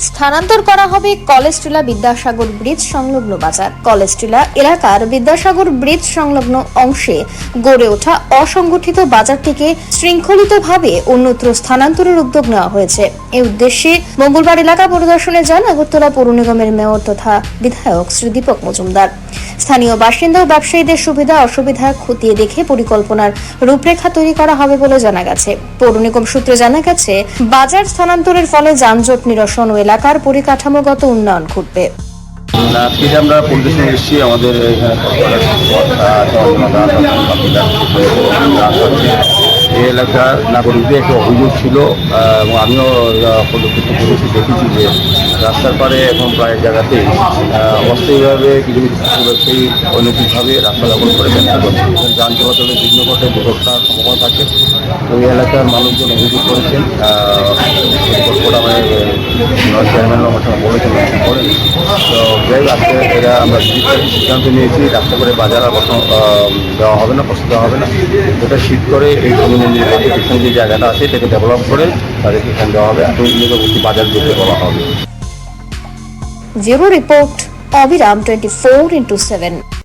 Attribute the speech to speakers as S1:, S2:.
S1: স্থানান্তর করা হবে কলেজটিলা বিদ্যাসাগর ব্রিজ সংলগ্ন বাজার। কলেজটিলা এলাকার বিদ্যাসাগর ব্রিজ সংলগ্ন অংশে গড়ে ওঠা অসংগঠিত বাজারটিকে শৃঙ্খলিতভাবে অন্যত্র স্থানান্তরের উদ্যোগ নেওয়া হয়েছে। এই উদ্দেশ্যে মঙ্গলবার এলাকা পরিদর্শনে যান আগরতলা পৌর নিগমের মেয়র তথা বিধায়ক শ্রী দীপক মজুমদার। স্থানীয় বাসিন্দা ও ব্যবসায়ীদের সুবিধা অসুবিধা খতিয়ে দেখে পরিকল্পনার রূপরেখা তৈরি করা হবে বলে জানা গেছে। পৌর নিগম সূত্রে জানা গেছে, বাজার স্থানান্তরের ফলে যানজট নিরসন ও এলাকার পরিকাঠামোগত উন্নয়ন ঘটবে।
S2: আজকে আমরা পরিদর্শনে এসেছি, আমাদের এই এলাকার নাগরিকদের একটা অভিযোগ ছিল এবং আমিও পরিলক্ষিত করেছি দেখেছি যে রাস্তার পারে এখন প্রায় জায়গাতে অস্থায়ীভাবে কিছু কিছু ব্যবসায়ী অনৈতিকভাবে রাস্তা দখল করে ব্যবসা করছে যান চলাচলের বিঘ্ন ঘটে দুর্ঘটনার সম্ভাবনা থাকে। তো এই এলাকার মানুষজন অভিযোগ করেছেন মানে চেয়ারম্যান আমার সঙ্গে বলেছেন করেন তো যাই আজকে এরা আমরা সিদ্ধান্ত নিয়েছি রাস্তা করে বাজার আর বসানো দেওয়া হবে না দেওয়া হবে না। এটা শীত করে এই শনি মন্দিরের পিছনে যে জায়গাটা আছে, এটাকে ডেভেলপ করে তাদেরকে এখানে দেওয়া হবে। এখন নিকটবর্তী বাজার দিতে বলা হবে।
S1: ব্যুরো রিপোর্ট অবিরাম টোয়েন্টি ফোর ইন্টু সেভেন